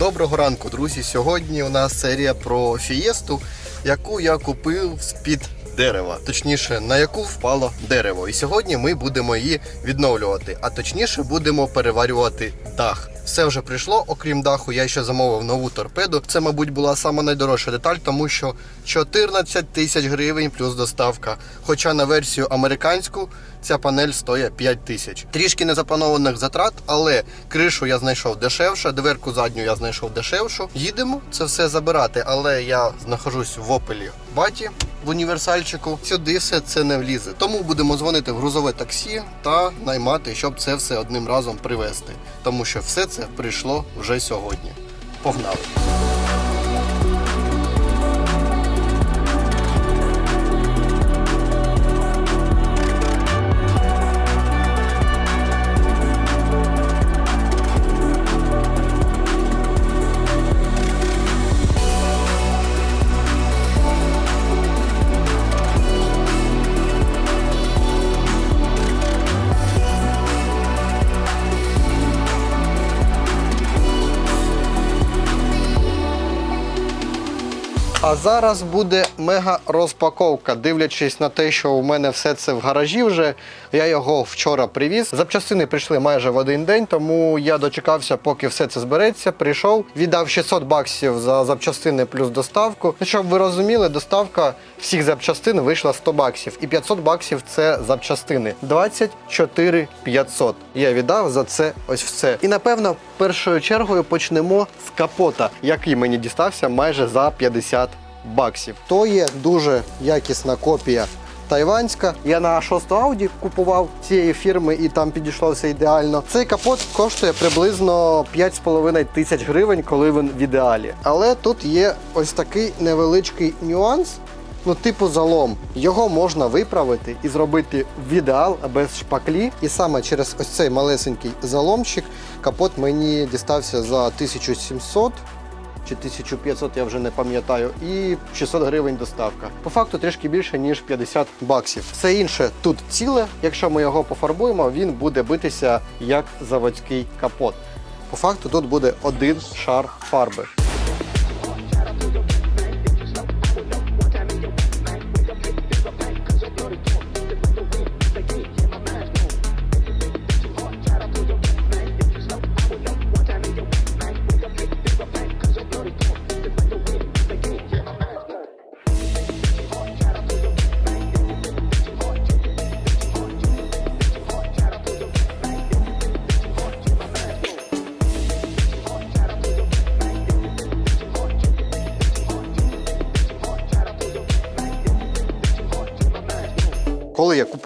Доброго ранку, друзі. Сьогодні у нас серія про фієсту, яку я купив з-під дерева. Точніше, на яку впало дерево. І сьогодні ми будемо її відновлювати, а точніше будемо переварювати дах. Все вже прийшло, окрім даху, я ще замовив нову торпеду. Це, мабуть, була сама найдорожча деталь, тому що 14 тисяч гривень плюс доставка. Хоча на версію американську ця панель стоїть 5 тисяч. Трішки незапланованих затрат, але кришу я знайшов дешевше, дверку задню я знайшов дешевшу. Їдемо це все забирати, але я знаходжусь в опелі баті в універсальчику. Сюди все це не влізе. Тому будемо дзвонити в грузове таксі та наймати, щоб це все одним разом привезти. Тому що все це прийшло вже сьогодні. Погнали! А зараз буде мега розпаковка. Дивлячись на те, що у мене все це в гаражі вже. Я його вчора привіз. Запчастини прийшли майже в один день, тому я дочекався, поки все це збереться. Прийшов, віддав 600 баксів за запчастини плюс доставку. Ну, щоб ви розуміли, доставка всіх запчастин вийшла 100 баксів, і 500 баксів це запчастини. 24 500. Я віддав за це ось все. І напевно, першою чергою почнемо з капота, який мені дістався майже за 50 баксів. То є дуже якісна копія. Тайванська. Я на 6 Audi купував цієї фірми і там підійшло все ідеально. Цей капот коштує приблизно 5,5 тисяч гривень, коли він в ідеалі. Але тут є ось такий невеличкий нюанс. Ну, типу залом. Його можна виправити і зробити в ідеал без шпаклі. І саме через ось цей малесенький заломчик капот мені дістався за 1700 чи 1500, я вже не пам'ятаю, і 600 гривень доставка. По факту трішки більше, ніж 50 баксів. Все інше тут ціле. Якщо ми його пофарбуємо, він буде битися як заводський капот. По факту тут буде один шар фарби.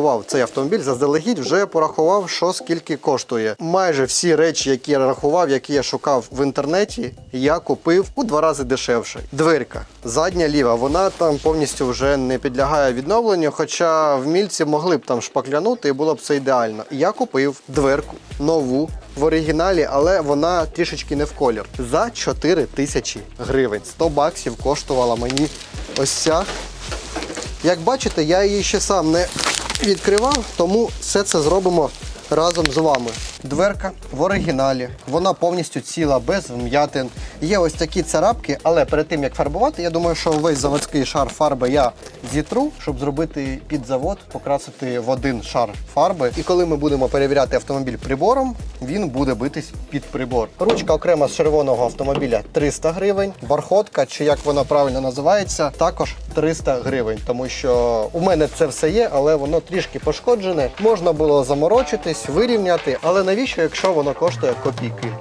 Коли цей автомобіль, заздалегідь вже порахував, що скільки коштує. Майже всі речі, які я рахував, які я шукав в інтернеті, я купив у два рази дешевше. Дверка задня ліва, вона там повністю вже не підлягає відновленню. Хоча в мільці могли б там шпаклянути і було б це ідеально. Я купив дверку нову. В оригіналі, але вона трішечки не в колір. За 4 тисячі гривень. 100 баксів коштувала мені ось ця як бачите, я її ще сам не відкривав, тому все це зробимо разом з вами. Дверка в оригіналі, вона повністю ціла, без вм'ятин. Є ось такі царапки, але перед тим як фарбувати, я думаю, що весь заводський шар фарби я зітру, щоб зробити під завод, покрасити в один шар фарби. І коли ми будемо перевіряти автомобіль прибором, він буде битись під прибор. Ручка окрема з червоного автомобіля 300 гривень, бархотка, чи як вона правильно називається, також 300 гривень. Тому що у мене це все є, але воно трішки пошкоджене. Можна було заморочитись, вирівняти, але навіщо, якщо воно коштує копійки?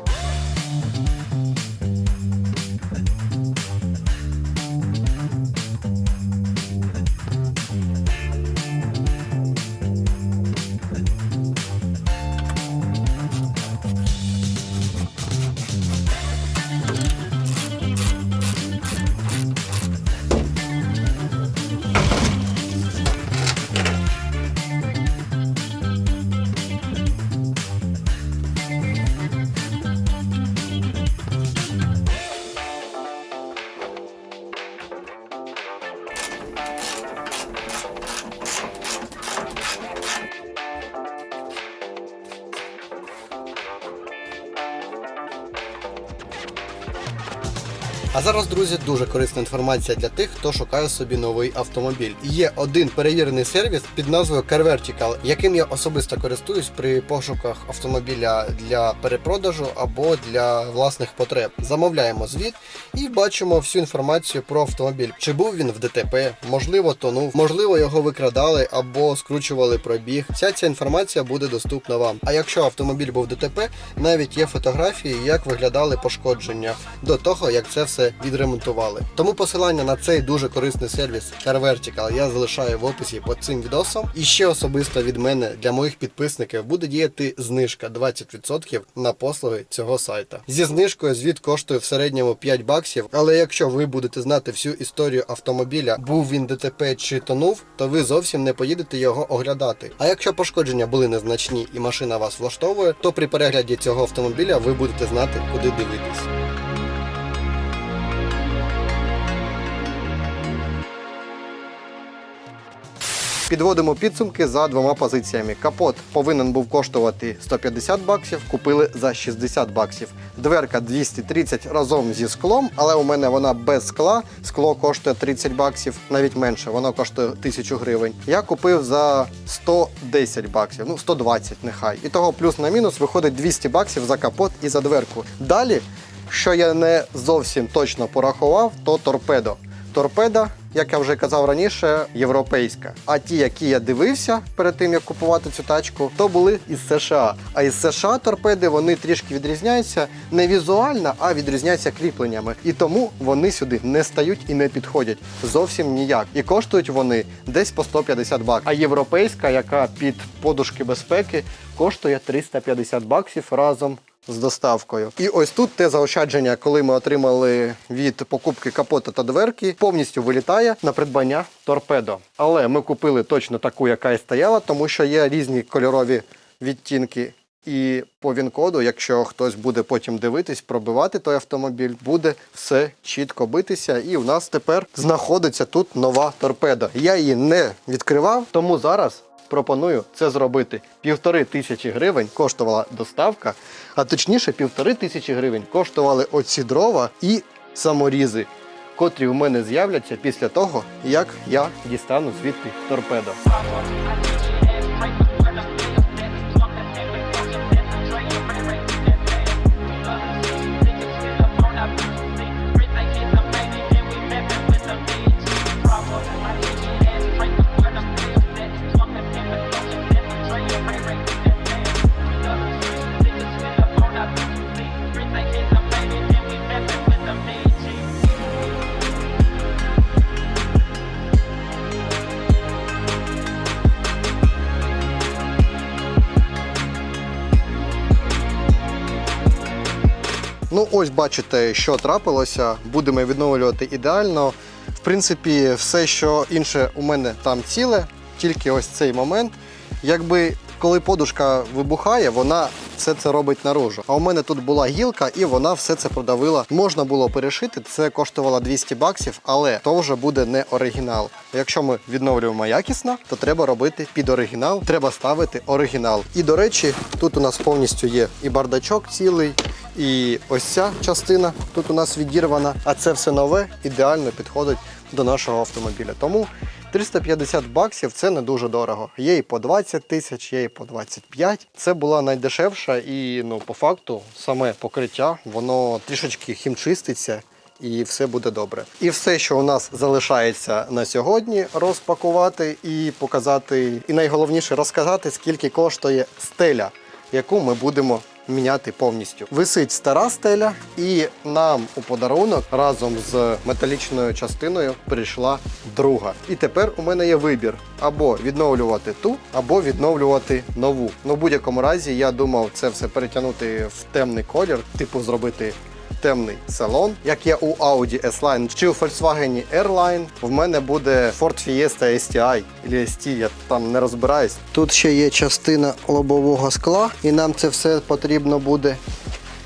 Зараз, друзі, дуже корисна інформація для тих, хто шукає собі новий автомобіль. Є один перевірений сервіс під назвою CarVertical, яким я особисто користуюсь при пошуках автомобіля для перепродажу або для власних потреб. Замовляємо звіт і бачимо всю інформацію про автомобіль. Чи був він в ДТП, можливо, тонув, можливо, його викрадали або скручували пробіг. Вся ця інформація буде доступна вам. А якщо автомобіль був в ДТП, навіть є фотографії, як виглядали пошкодження до того, як це все відремонтували. Тому посилання на цей дуже корисний сервіс CarVertical я залишаю в описі під цим відосом. І ще особисто від мене для моїх підписників буде діяти знижка 20% на послуги цього сайта. Зі знижкою звіт коштує в середньому 5 баксів, але якщо ви будете знати всю історію автомобіля, був він ДТП чи тонув, то ви зовсім не поїдете його оглядати. А якщо пошкодження були незначні і машина вас влаштовує, то при перегляді цього автомобіля ви будете знати, куди дивитись. Підводимо підсумки за двома позиціями. Капот повинен був коштувати 150 баксів, купили за 60 баксів. Дверка 230 разом зі склом, але у мене вона без скла. Скло коштує 30 баксів, навіть менше, воно коштує 1000 гривень. Я купив за 110 баксів, ну 120 нехай. І того плюс на мінус виходить 200 баксів за капот і за дверку. Далі, що я не зовсім точно порахував, то торпедо. Торпеда, як я вже казав раніше, європейська. А ті, які я дивився перед тим, як купувати цю тачку, то були із США. А із США торпеди вони трішки відрізняються не візуально, а відрізняються кріпленнями. І тому вони сюди не стають і не підходять зовсім ніяк. І коштують вони десь по 150 баксів. А європейська, яка під подушки безпеки, коштує 350 баксів разом з доставкою. І ось тут те заощадження, коли ми отримали від покупки капота та дверки, повністю вилітає на придбання торпедо. Але ми купили точно таку, яка і стояла, тому що є різні кольорові відтінки. І по він-коду, якщо хтось буде потім дивитись, пробивати той автомобіль, буде все чітко битися. І у нас тепер знаходиться тут нова торпеда. Я її не відкривав, тому зараз пропоную це зробити. Півтори тисячі гривень коштувала доставка, а точніше, півтори тисячі гривень коштували оці дрова і саморізи, котрі в мене з'являться після того, як я дістану звідти торпедо. Ось бачите, що трапилося. Будемо відновлювати ідеально. В принципі, все, що інше у мене там ціле, тільки ось цей момент. Якби коли подушка вибухає, вона все це робить наружу. А у мене тут була гілка, і вона все це продавила. Можна було перешити, це коштувало 200 баксів, але то вже буде не оригінал. Якщо ми відновлюємо якісно, то треба робити під оригінал, треба ставити оригінал. І до речі, тут у нас повністю є і бардачок цілий, і ось ця частина тут у нас відірвана, а це все нове, ідеально підходить до нашого автомобіля. Тому 350 баксів це не дуже дорого. Є і по 20 тисяч, є і по 25. Це була найдешевша, і ну по факту саме покриття воно трішечки хімчиститься. І все буде добре. І все, що у нас залишається на сьогодні, розпакувати і показати. І найголовніше розказати, скільки коштує стеля, яку ми будемо міняти повністю. Висить стара стеля, і нам у подарунок разом з металічною частиною прийшла друга. І тепер у мене є вибір: або відновлювати ту, або відновлювати нову. Ну, в будь-якому разі, я думав це все перетягнути в темний колір, типу зробити. Темний салон, як є у Audi S-Line чи у Volkswagen R-Line, в мене буде Ford Fiesta STI або ST, я там не розбираюсь. Тут ще є частина лобового скла, і нам це все потрібно буде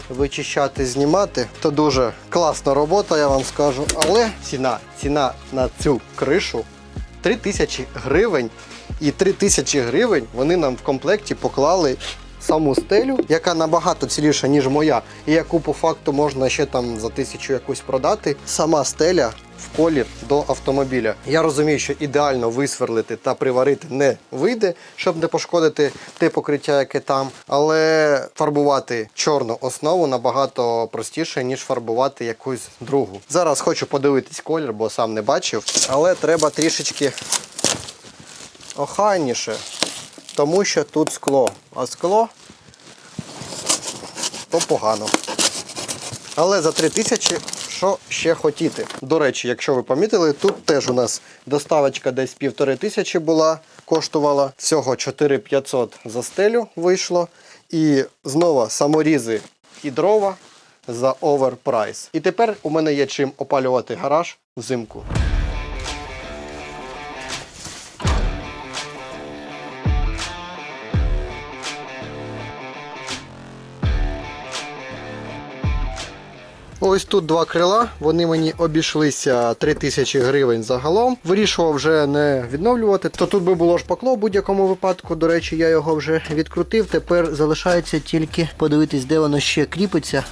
вичищати, знімати. То дуже класна робота, я вам скажу. Але ціна, ціна на цю кришу 3000 гривень. І 3000 гривень вони нам в комплекті поклали саму стелю, яка набагато ціліша, ніж моя, і яку по факту можна ще там за тисячу якусь продати. Сама стеля в колір до автомобіля. Я розумію, що ідеально висверлити та приварити не вийде, щоб не пошкодити те покриття, яке там. Але фарбувати чорну основу набагато простіше, ніж фарбувати якусь другу. Зараз хочу подивитись колір, бо сам не бачив. Але треба трішечки охайніше, тому що тут скло. А скло то погано. Але за 3 тисячі що ще хотіти. До речі, якщо ви помітили, тут теж у нас доставочка десь півтори тисячі була, коштувала. Всього 4500 за стелю вийшло. І знову саморізи і дрова за оверпрайс. І тепер у мене є чим опалювати гараж взимку. Ось тут два крила, вони мені обійшлися 3000 гривень загалом. Вирішував вже не відновлювати, то тут би було шпакло в будь-якому випадку. До речі, я його вже відкрутив. Тепер залишається тільки подивитись, де воно ще кріпиться,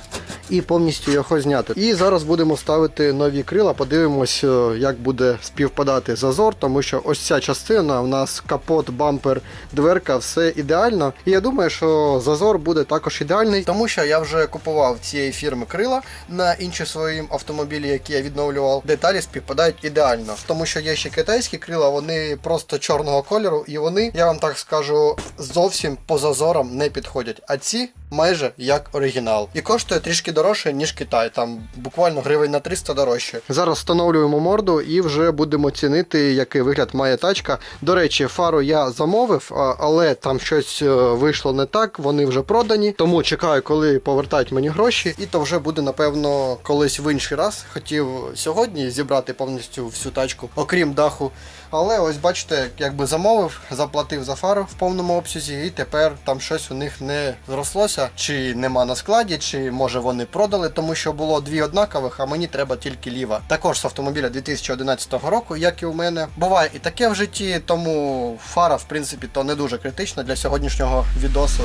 і повністю його зняти. І зараз будемо ставити нові крила. Подивимось, е, як буде співпадати зазор, тому що ось ця частина у нас капот, бампер, дверка, все ідеально. І я думаю, що зазор буде також ідеальний, тому що я вже купував цієї фірми крила на інші свої автомобілі, які я відновлював. Деталі співпадають ідеально, тому що є ще китайські крила, вони просто чорного кольору, і вони, я вам так скажу, зовсім по зазорам не підходять. А ці майже як оригінал. І коштує трішки дорожче, ніж Китай. Там буквально гривень на 300 дорожче. Зараз встановлюємо морду і вже будемо цінити, який вигляд має тачка. До речі, фару я замовив, але там щось е, вийшло не так. Вони вже продані. Тому чекаю, коли повертають мені гроші, і то вже буде напевно колись в інший раз. Хотів сьогодні зібрати повністю всю тачку, окрім даху. Але ось бачите, якби замовив, заплатив за фару в повному обсязі, і тепер там щось у них не зрослося, чи нема на складі, чи може вони продали, тому що було дві однакових, а мені треба тільки ліва. Також з автомобіля 2011 року, як і у мене. Буває і таке в житті, тому фара, в принципі, то не дуже критична для сьогоднішнього відосу.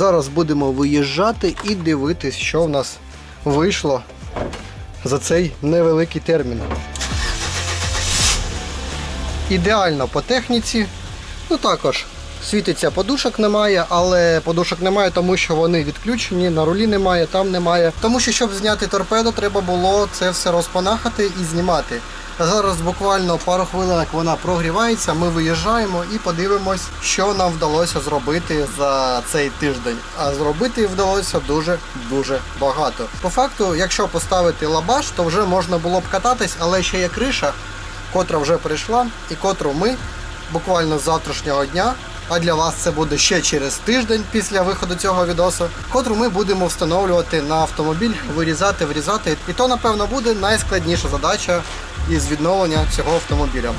Зараз будемо виїжджати і дивитись, що в нас вийшло за цей невеликий термін. Ідеально по техніці. Ну також світиться подушок немає, але подушок немає, тому що вони відключені, на рулі немає, там немає. Тому що, щоб зняти торпеду, треба було це все розпанахати і знімати. Зараз буквально пару хвилин вона прогрівається, ми виїжджаємо і подивимось, що нам вдалося зробити за цей тиждень. А зробити вдалося дуже-дуже багато. По факту, якщо поставити лабаш, то вже можна було б кататись, але ще є криша, котра вже прийшла, і котру ми буквально з завтрашнього дня. А для вас це буде ще через тиждень після виходу цього відосу, котру ми будемо встановлювати на автомобіль, вирізати, врізати. І то, напевно, буде найскладніша задача із відновлення цього автомобіля.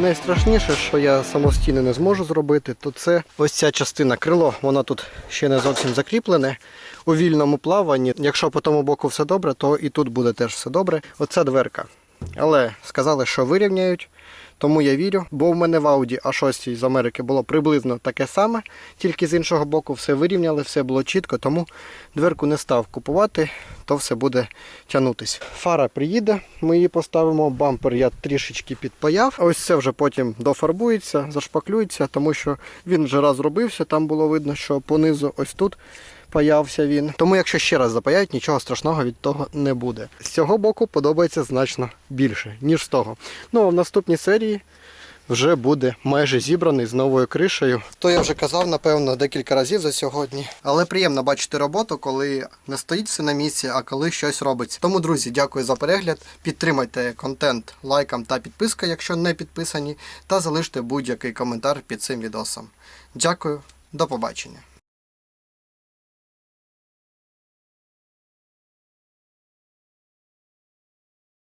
Найстрашніше, що я самостійно не зможу зробити, то це ось ця частина крило. Воно тут ще не зовсім закріплене у вільному плаванні. Якщо по тому боку все добре, то і тут буде теж все добре. Оця дверка. Але сказали, що вирівняють. Тому я вірю, бо в мене в Audi A6 з Америки було приблизно таке саме, тільки з іншого боку все вирівняли, все було чітко, тому дверку не став купувати, то все буде тягнутись. Фара приїде, ми її поставимо. Бампер я трішечки підпаяв. Ось це вже потім дофарбується, зашпаклюється, тому що він вже раз робився, там було видно, що понизу ось тут паявся він. Тому якщо ще раз запаяють, нічого страшного від того не буде. З цього боку подобається значно більше, ніж з того. Ну а в наступній серії вже буде майже зібраний з новою кришею. То я вже казав, напевно, декілька разів за сьогодні. Але приємно бачити роботу, коли не стоїть все на місці, а коли щось робиться. Тому, друзі, дякую за перегляд. Підтримайте контент лайком та підпискою, якщо не підписані, та залиште будь-який коментар під цим відосом. Дякую, до побачення.